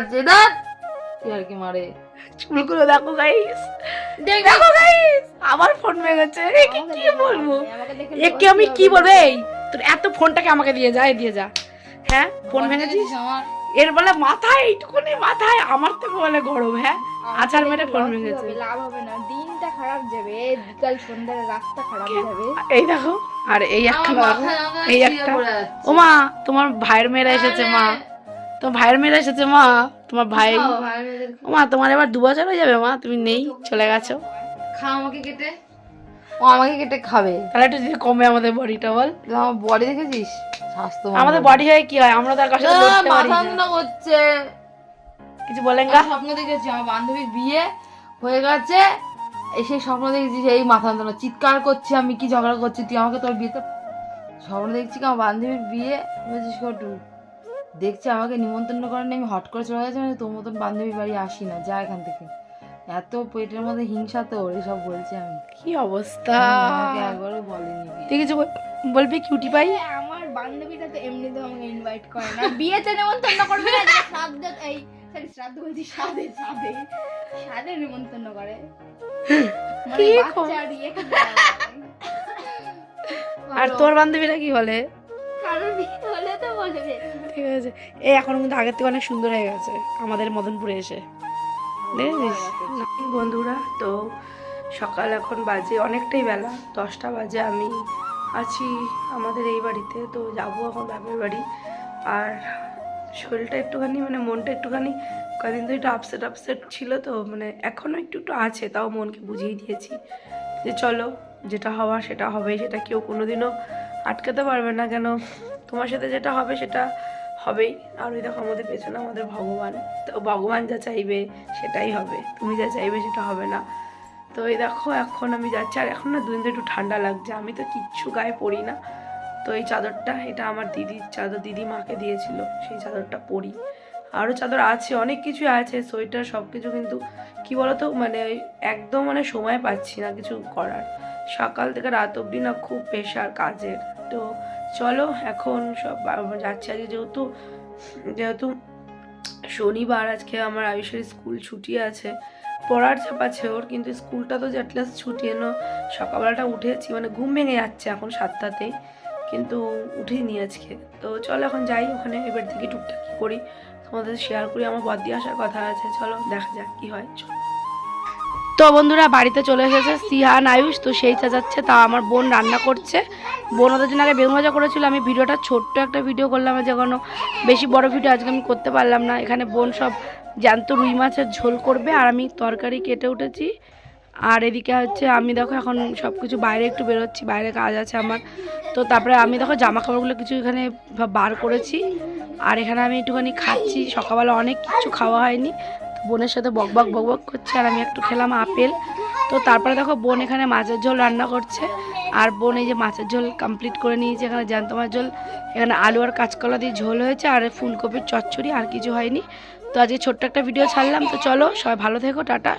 যাচ্ছে না? কি আর কি মারে? চুলগুলো দেখো গাইস দেখো। গাইস আমার ফোন ভেঙেছে একে কি বলব? একে আমি কি বলব? এই তোর এত ফোনটাকে আমাকে দিয়ে যা দিয়ে যা। হ্যাঁ? ফোন ভেঙেছিস এর বলে মাথায় এইটুকুনি মাথায় আমার থেকে বলে গরম হ্যাঁ? আচার মেরে ফোন ভেঙেছে লাভ হবে না। দিনটা খারাপ যাবে বিকাল সন্ধ্যার রাতটা খারাপ যাবে। এই দেখো আর এই একটা এই একটা পড়ে যাচ্ছে। ও মা তোমার ভাইয়ের মেয়েরা এসেছে মা। তোমার ভাইয়ের মেয়েরা এসেছে মা। তোমার ভাই ও মা তোমার এবার দু বছর হয়ে যাবে মা তুমি নেই চলে গেছো। খা আমাকে কেটে। ও আমাকে কেটে খাবে। তাহলে একটু যদি কমে আমাদের বডিটা বল। আমার বডি দেখেছিস? স্বাস্থ্য আমাদের বডি হয়ে কি হয়? আমরা তার কাছে করতে পারি না। যন্ত্রণা কিছু বলেন গা। স্বপ্ন দেখেছি আমার বান্ধবীর বিয়ে হয়ে গেছে। এই সেই স্বপ্ন দেখেছি এই মাথা যন্ত্রণা চিৎকার করছি আমি কি ঝগড়া করছি? তুই আমাকে তোর বিয়েতে স্বপ্ন দেখছি কি আমার বান্ধবীর বিয়ে বুঝেছিস কটু দেখছি আমাকে নিমন্ত্রণ করেন আমি হট করে চলে গেছে মানে তোর মতন বান্ধবী বাড়ি আসি না যা এখান থেকে। এত পেটের মধ্যে হিংসা তো এসব বলছি আমি। কি অবস্থা? আমাকে একবারও বলেনি কিছু বল- বলবি কিউটি পাই আমার বান্ধবীটা তো এমনিতেও আমাকে ইনভাইট করে না। বিয়েতে নেমন্তন্ন করবে না যে শ্রাদ্ধ এই সরি শ্রাদ্ধ বলছি সাদে সাদে সাদে নেমন্তন্ন করে। মানে কি বাচ্চা আর ইয়ে আর তোর বান্ধবীরা কি বলে? কারোর বিয়ে হলে তো বলবে। ঠিক আছে এই এখন কিন্তু আগের থেকে অনেক সুন্দর হয়ে গেছে আমাদের মদনপুরে এসে। দেখেছিস বন্ধুরা, তো সকাল এখন বাজে অনেকটাই বেলা, দশটা বাজে আমি আছি আমাদের এই বাড়িতে, তো যাব এখন বাপের বাড়ি। আর শরীরটা একটুখানি মানে মনটা একটুখানি, কদিন তো একটু আপসেট আপসেট ছিল তো মানে এখনও একটু একটু আছে, তাও মনকে বুঝিয়ে দিয়েছি যে চলো, যেটা হওয়া সেটা হবে সেটা কেউ কোনোদিনও আটকাতে পারবে না কেন। তোমার সাথে যেটা হবে সেটা হবেই। আর ওই দেখো আমাদের পেছনে আমাদের ভগবান। তো ভগবান যা চাইবে সেটাই হবে। তুমি যা চাইবে সেটা হবে না। তো এই দেখো এখন আমি যাচ্ছি। আর এখন না দুদিন একটু ঠান্ডা লাগছে। আমি তো কিচ্ছু গায়ে পরি না। তো এই চাদরটা, এটা আমার দিদির চাদর, দিদি মাকে দিয়েছিল। সেই চাদরটা পরি। আরও চাদর আছে, অনেক কিছু আছে। সোয়েটার সব কিছু কিন্তু, কি বলতো মানে একদম মানে সময় পাচ্ছি না কিছু করার। সকাল থেকে রাত অবধি না, খুব প্রেশার কাজের। তো চলো এখন সব যাচ্ছে আজকে যেহেতু যেহেতু শনিবার আজকে আমার আয়ুষের স্কুল ছুটি আছে। পড়ার চাপ আছে ওর, কিন্তু স্কুলটা তো অ্যাটলাস্ট ছুটি এনো সকালবেলাটা উঠেছি মানে ঘুম ভেঙে যাচ্ছে এখন সাতটাতেই, কিন্তু উঠিনি আজকে। তো চলো এখন যাই ওখানে, এবার থেকে টুকটাক করি। তোমাদের শেয়ার করি, আমার বদি আসার কথা আছে, চলো দেখা যাক কী হয়, চলো। তো বন্ধুরা, বাড়িতে চলে এসেছে সিহান আয়ুষ। তো সেই চাচাচ্ছে তা আমার বোন রান্না করছে। বোন ওদের জন্য আগে বেগুন ভাজা করেছিল। আমি ভিডিওটা ছোট্ট একটা ভিডিও করলাম, যে কোনো বেশি বড় ভিডিও আজকে আমি করতে পারলাম না। এখানে বোন সব জ্যান্ত রুই মাছের ঝোল করবে, আর আমি তরকারি কেটে উঠেছি। আর এদিকে হচ্ছে, আমি দেখো এখন সব কিছু বাইরে একটু বেরোচ্ছি, বাইরে কাজ আছে আমার। তো তারপরে আমি দেখো জামা কাপড়গুলো কিছু এখানে বার করেছি। আর এখানে আমি একটুখানি খাচ্ছি। সকালবেলা অনেক কিছু খাওয়া হয়নি। বোনের সাথে বকবক বকবক করছে আর আমি একটু খেলাম আপেল। তো তারপরে দেখো বোন এখানে মাছের ঝোল রান্না করছে। আর বোন এই যে মাছের ঝোল কমপ্লিট করে নিয়েছে এখানে জ্যান্ত মাছ ঝোল। এখানে আলু আর কাঁচকলা দিয়ে ঝোল হয়েছে আর ফুলকপির চচ্চড়ি আর কিছু হয়নি। তো আজকে ছোট্ট একটা ভিডিও ছাড়লাম। তো চলো সবাই ভালো থেকো, টাটা।